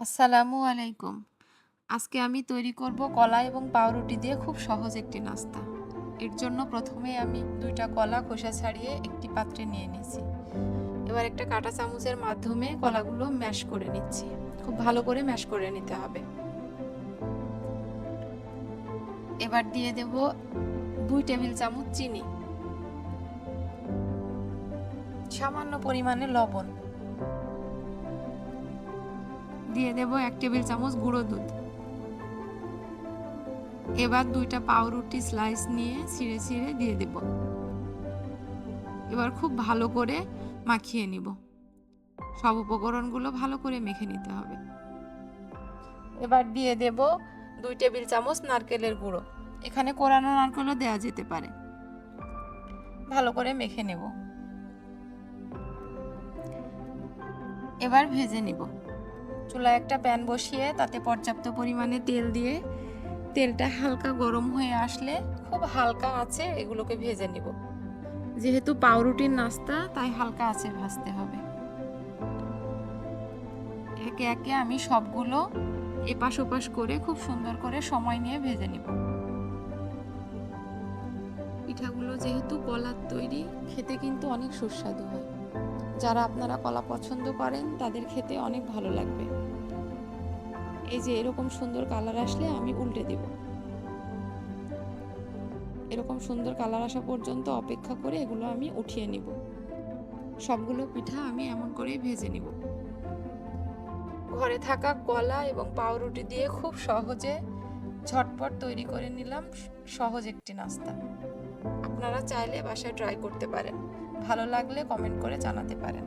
আসসালামু আলাইকুম। আজকে আমি তৈরি করব কলা এবং পাউরুটি দিয়ে খুব সহজ একটি নাস্তা। এর জন্য প্রথমে আমি দুইটা কলা খোসা ছাড়িয়ে একটি পাত্রে নিয়ে নিয়েছি। এবার একটা কাঁটা চামচের মাধ্যমে কলাগুলো ম্যাশ করে নিচ্ছি। খুব ভালো করে ম্যাশ করে নিতে হবে। এবার দিয়ে দেব দুই টেবিল চামচ চিনি। সামান্য পরিমাণে লবণ। দিয়ে দেব এক টেবিল চামচ গুঁড়ো দুধ। এবার দুইটা পাউরুটি স্লাইস নিয়ে ছিঁড়ে ছিঁড়ে দিয়ে দেব। এবার খুব ভালো করে মাখিয়ে নিব। সব উপকরণগুলো ভালো করে মেখে নিতে হবে। এবার দিয়ে দেব দুই টেবিল চামচ নারকেলের গুঁড়ো। এখানে কোরানো নারকেলও দেওয়া যেতে পারে। ভালো করে মেখে নেব। এবার ভেজে নিব। চুলায় একটা প্যান বসিয়ে তাতে পর্যাপ্ত পরিমাণে তেল দিয়ে তেলটা হালকা গরম হয়ে আসলে খুব হালকা আছে এগুলোকে ভেজে নিব। যেহেতু পাউরুটির নাস্তা, তাই হালকা আছে ভাজতে হবে। একে একে আমি সবগুলো এপাশ ওপাশ করে খুব সুন্দর করে সময় নিয়ে ভেজে নিব। পিঠাগুলো যেহেতু কলার তৈরি, খেতে কিন্তু অনেক সুস্বাদু হয়। যারা আপনারা কলা পছন্দ করেন, তাদের খেতে অনেক ভালো লাগবে। এই যে এরকম সুন্দর কালার আসলে আমি উল্টে দেব। এরকম সুন্দর কালার আসা পর্যন্ত অপেক্ষা করে এগুলো আমি উঠিয়ে নিব। সবগুলো পিঠা আমি এমন করেই ভেজে নিব। ঘরে থাকা কলা এবং পাউরুটি দিয়ে খুব সহজে ঝটপট তৈরি করে নিলাম সহজ একটি নাস্তা। আপনারা চাইলে বাসায় ট্রাই করতে পারেন। ভালো লাগলে কমেন্ট করে জানাতে পারেন।